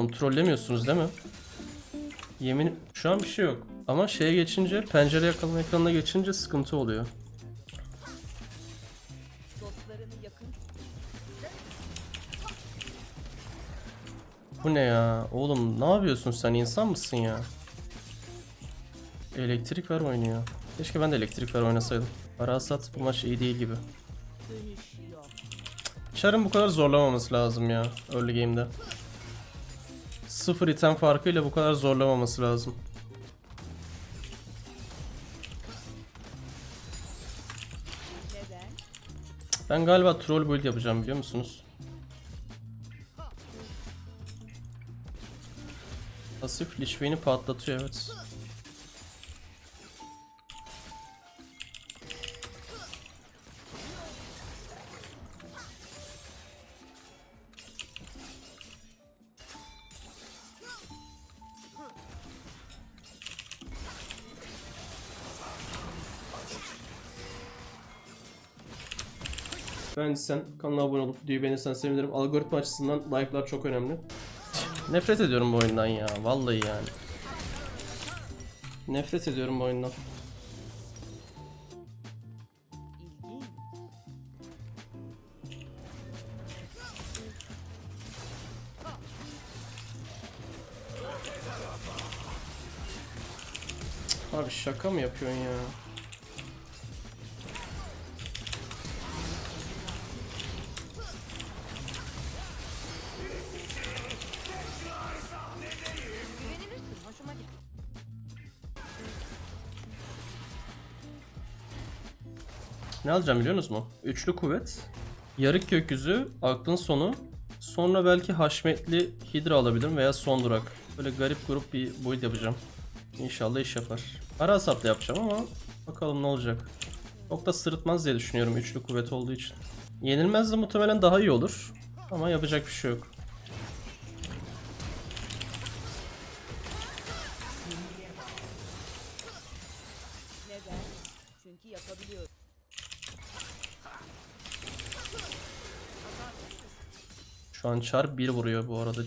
oğlum trollemiyorsunuz değil mi? Yemin şu an bir şey yok. Ama şeye geçince pencere yakalama ekranına geçince sıkıntı oluyor. Bu ne ya? Oğlum ne yapıyorsun sen insan mısın ya? Elektrik ver oynuyor. Keşke ben de elektrik ver oynasaydım. Arasat bu maç iyi değil gibi. Char'ın bu kadar zorlamaması lazım ya early game'de. Sıfır item farkıyla bu kadar zorlamaması lazım. Ben galiba troll build yapacağım biliyor musunuz? Pasif Lich patlatıyor evet. Beğendiysen kanala abone olup videoyu beğenirsen sevinirim. Algoritma açısından like'lar çok önemli. Nefret ediyorum bu oyundan ya. Vallahi yani. Nefret ediyorum bu oyundan. Abi şaka mı yapıyorsun ya? Ne alacağım biliyor musunuz mu? Üçlü kuvvet, yarık gökyüzü, aklın sonu, sonra belki haşmetli hidra alabilirim veya son durak. Böyle garip grup bir build yapacağım. İnşallah iş yapar. Ara hesapla yapacağım ama bakalım ne olacak. Çok da sırıtmaz diye düşünüyorum üçlü kuvvet olduğu için. Yenilmez de muhtemelen daha iyi olur. Ama yapacak bir şey yok. Çar 1 vuruyor bu arada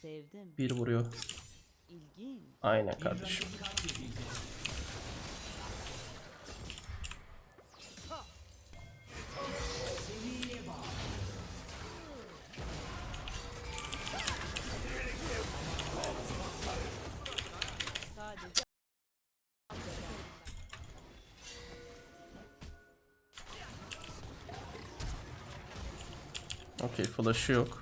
sevdim. 1 vuruyor. İlginç. Aynen kardeşim. Okey flash'ı yok.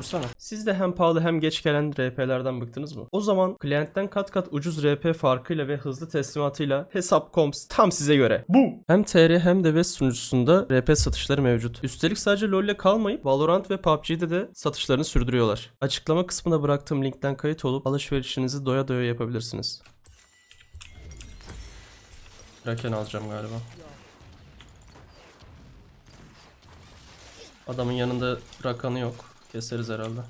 Vursana. Siz de hem pahalı hem geç gelen RP'lerden bıktınız mı? O zaman klientten kat kat ucuz RP farkıyla ve hızlı teslimatıyla Hesap.coms tam size göre. Bu! Hem TR hem de West sunucusunda RP satışları mevcut. Üstelik sadece LoL'le kalmayıp Valorant ve PUBG'de de satışlarını sürdürüyorlar. Açıklama kısmına bıraktığım linkten kayıt olup alışverişinizi doya doya yapabilirsiniz. Kraken alacağım galiba. Adamın yanında rakanı yok. Keseriz herhalde.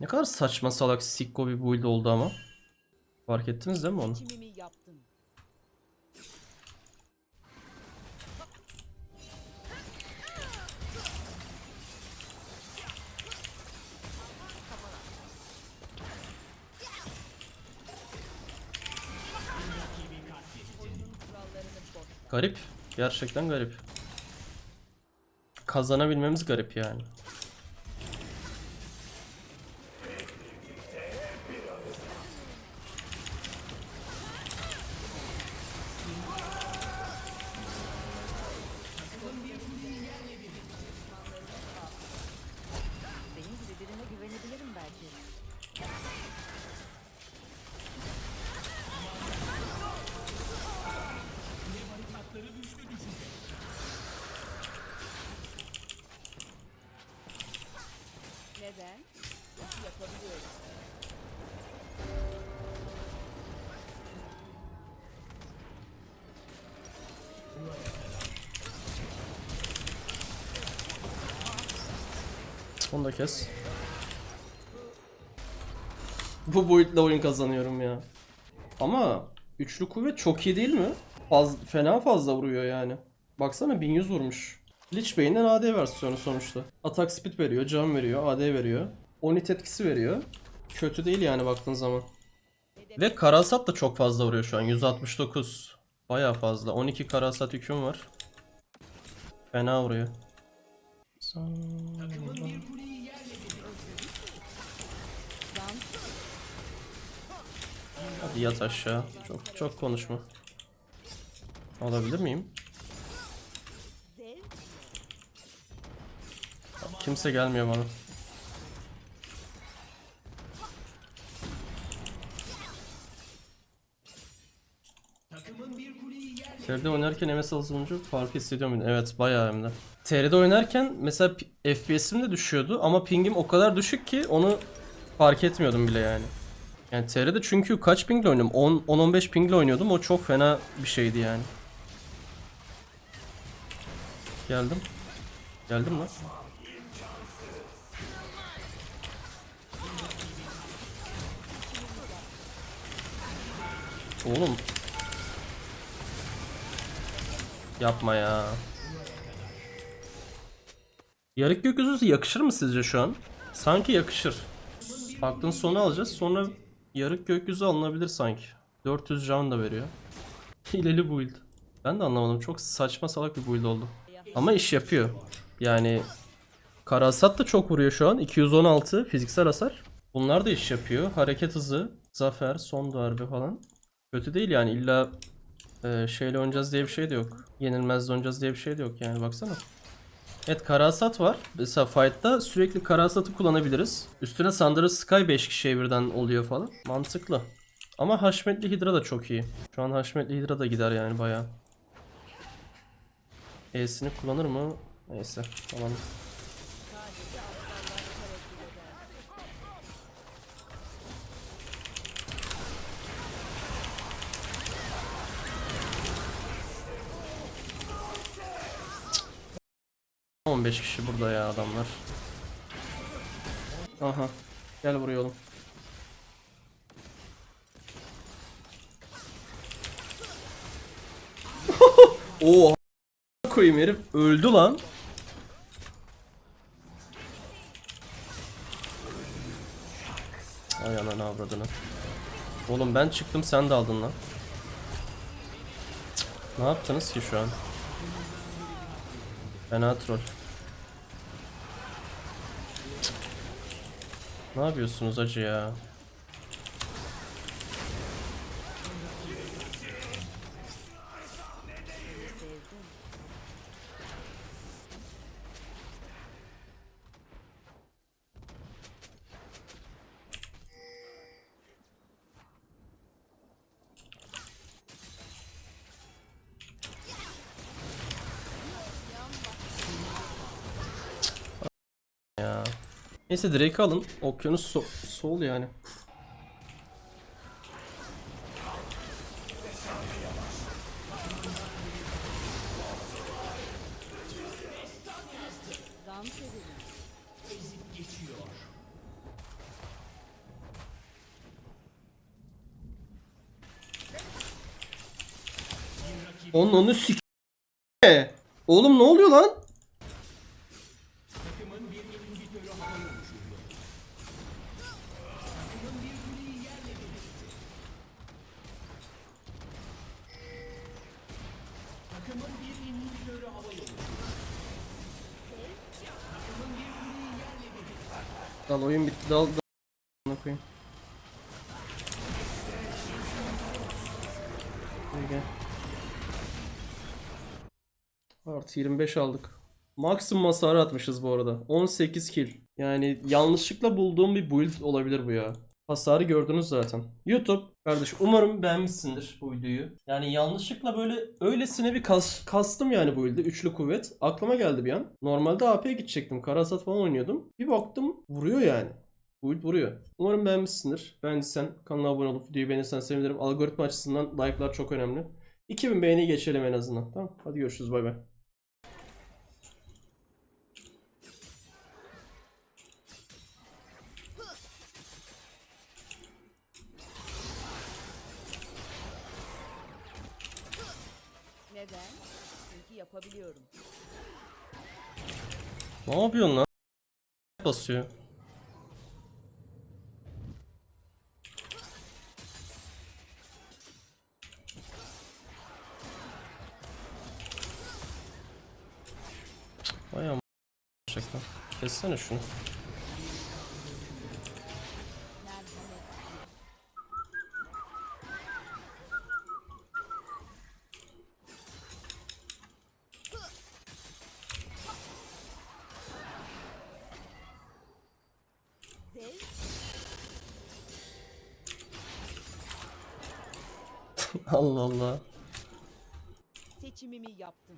Ne kadar saçma salak sikko bir build oldu ama. Fark ettiniz değil mi onu? Garip. Gerçekten garip. Kazanabilmemiz garip yani. Yapabiliyoruz. Onu da kes. Bu boyutla oyun kazanıyorum ya. Ama üçlü kuvvet çok iyi değil mi? Faz, fena fazla vuruyor yani. Baksana 1100 vurmuş. Lich Bane'den AD versiyonu sonuçta. Atak speed veriyor, can veriyor, AD veriyor. Onit etkisi veriyor. Kötü değil yani baktığın zaman. Ve karasat da çok fazla vuruyor şu an. 169. Baya fazla. 12 karasat yüküm var. Fena vuruyor. Hadi yat aşağı. Çok çok konuşma. Alabilir miyim? Kimse gelmiyor bana. TR'de oynarken MS alınca farkı hissediyor muydun? Evet bayağı hem de. TR'de oynarken mesela FPS'im de düşüyordu ama pingim o kadar düşük ki onu fark etmiyordum bile yani. Yani TR'de çünkü kaç pingle? 10 10-15 pingle oynuyordum. O çok fena bir şeydi yani. Geldim. Geldim lan. Oğlum. Yapma ya. Yarık gökyüzü yakışır mı sizce şu an? Sanki yakışır. Aklın sonu alacağız. Sonra yarık gökyüzü alınabilir sanki. 400 can da veriyor. Hileli build. Ben de anlamadım. Çok saçma salak bir build oldu. Ama iş yapıyor. Yani Karasat da çok vuruyor şu an. 216 fiziksel hasar. Bunlar da iş yapıyor. Hareket hızı, zafer, son darbe falan. Kötü değil yani illa e, şeyle oynayacağız diye bir şey de yok. Yenilmez oynayacağız diye bir şey de yok yani baksana. Evet karasat var. Mesela fight'ta sürekli karasatı kullanabiliriz. Üstüne sandırı Sky 5 kişiye birden oluyor falan. Mantıklı. Ama Haşmetli Hydra da çok iyi. Şu an Haşmetli Hydra da gider yani bayağı. E'sini kullanır mı? Neyse tamam. 15 kişi burada ya adamlar. Aha. Gel buraya oğlum. Oo koyayım herif öldü lan. Ay ananı avradını. Oğlum ben çıktım sen de aldın lan. Ne yaptınız ki şu an? Fena troll. Ne yapıyorsunuz acı ya? Ya. Neyse Drake alın. Okyanus so sol yani. Onun onu sik... Oğlum ne oluyor lan? Dal oyun bitti dal dal. Koyayım. Artı 25 aldık. Maksimum hasarı atmışız bu arada. 18 kill. Yani yanlışlıkla bulduğum bir build olabilir bu ya. Hasarı gördünüz zaten. YouTube kardeş umarım beğenmişsindir bu videoyu. Yani yanlışlıkla böyle öylesine bir kas, kastım yani bu build'i. Üçlü kuvvet. Aklıma geldi bir an. Normalde AP'ye gidecektim. Karasat falan oynuyordum. Bir baktım vuruyor yani. Build vuruyor. Umarım beğenmişsindir. Beğendiysen kanala abone olup videoyu beğenirsen sevinirim. Algoritma açısından like'lar çok önemli. 2000 beğeni geçelim en azından. Tamam. Hadi görüşürüz. Bay bay. Neden? Çünkü yapabiliyorum. Ne yapıyorsun lan? Basıyor. Şaka. Kessene şunu. Allah Allah. seçimimi yaptım.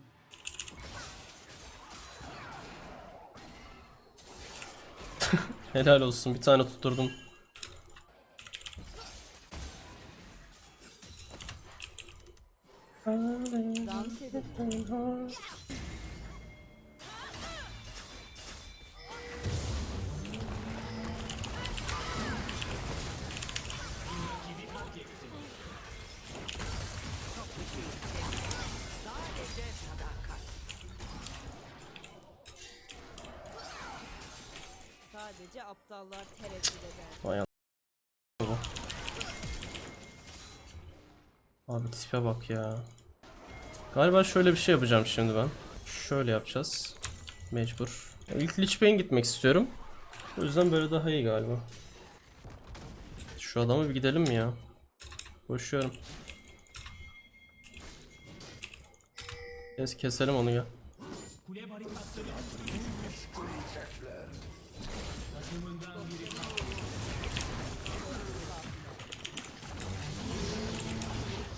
Helal olsun bir tane tutturdum. Aptallar tereddüt eder. Vay a- bu. Abi tipe bak ya. Galiba şöyle bir şey yapacağım şimdi ben. Şöyle yapacağız. Mecbur. Ya İlk Lich Bane gitmek istiyorum. O yüzden böyle daha iyi galiba. Şu adamı bir gidelim mi ya? Koşuyorum. Kes keselim onu ya.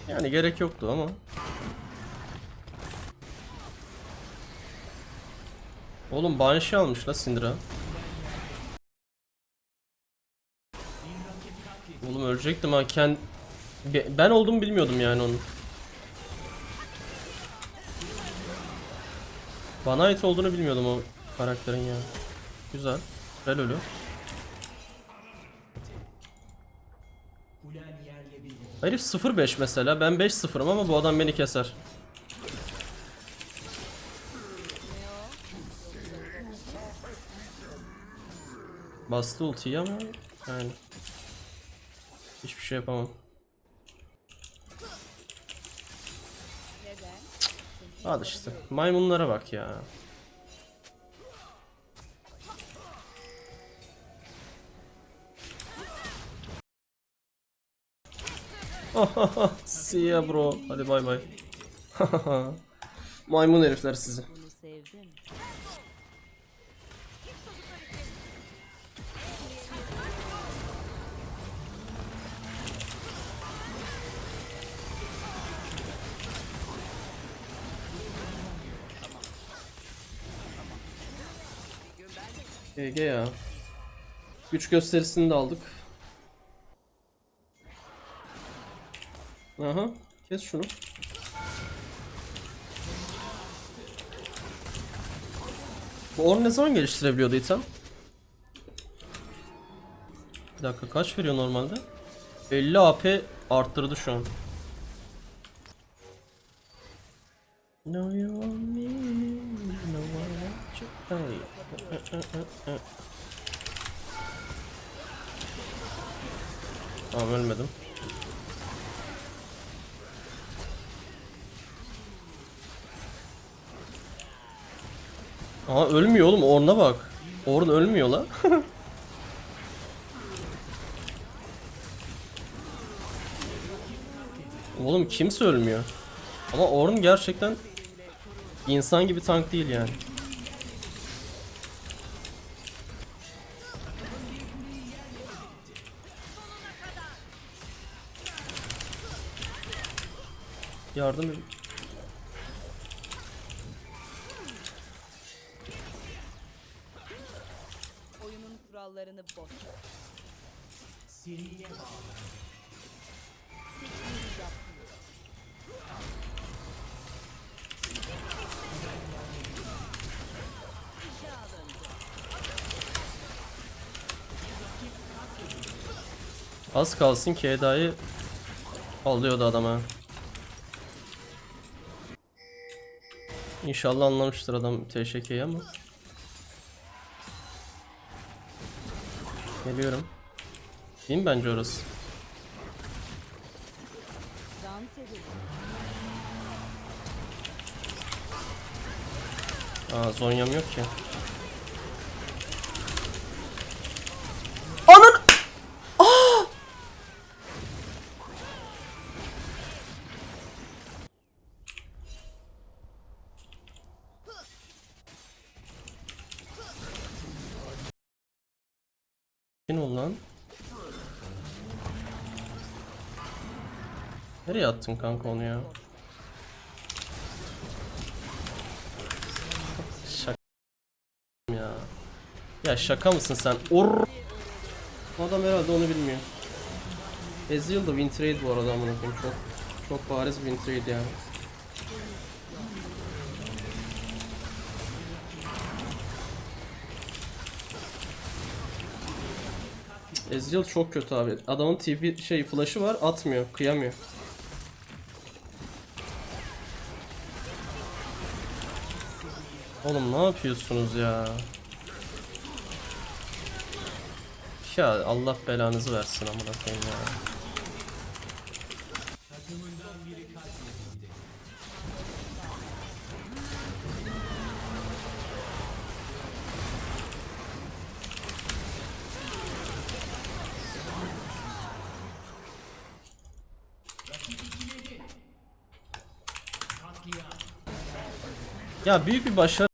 Yani gerek yoktu ama. Oğlum Banshee almış la Syndra. Oğlum ölecektim ha. Ken... Be- Ben olduğumu bilmiyordum yani onun. Bana ait olduğunu bilmiyordum o karakterin ya. Güzel. Güzel ölü. Herif 0-5 mesela. Ben 5-0'ım ama bu adam beni keser. Bastı ultiyi ama yani hiçbir şey yapamam. Hadi işte. Maymunlara bak ya. See ya bro. Hadi bay bay. Maymun herifler sizi. GG ya. Güç gösterisini de aldık. Aha. Kes şunu. Bu Orn ne zaman geliştirebiliyordu item? Bir dakika kaç veriyor normalde? 50 AP arttırdı şu an. No you want me, no I want you. Hey. Tamam ölmedim. Aa ölmüyor oğlum Orn'a bak. Orn ölmüyor la. oğlum kimse ölmüyor. Ama Orn gerçekten insan gibi tank değil yani. Yardım edin. Alındı. Az kalsın ki Eda'yı alıyordu adama. İnşallah anlamıştır adam TŞK'yi ama. Geliyorum. Değil mi bence orası? Aa Zonya'm yok ki. Anan! Aa! Kim ol lan? Nereye attın kanka onu ya? Şaka ya. Ya şaka mısın sen? Or Adam herhalde onu bilmiyor. Ezreal da win trade bu arada amına koyayım çok çok bariz win trade yani. Ezreal çok kötü abi. Adamın TP şey flash'ı var atmıyor, kıyamıyor. Oğlum ne yapıyorsunuz ya? Ya Allah belanızı versin amına koyayım ya. Ya büyük bir başarı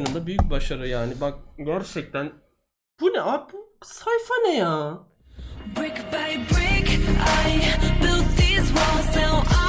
oyununda büyük başarı yani. Bak gerçekten bu ne abi? Bu sayfa ne ya? Brick by brick, I built these walls, now I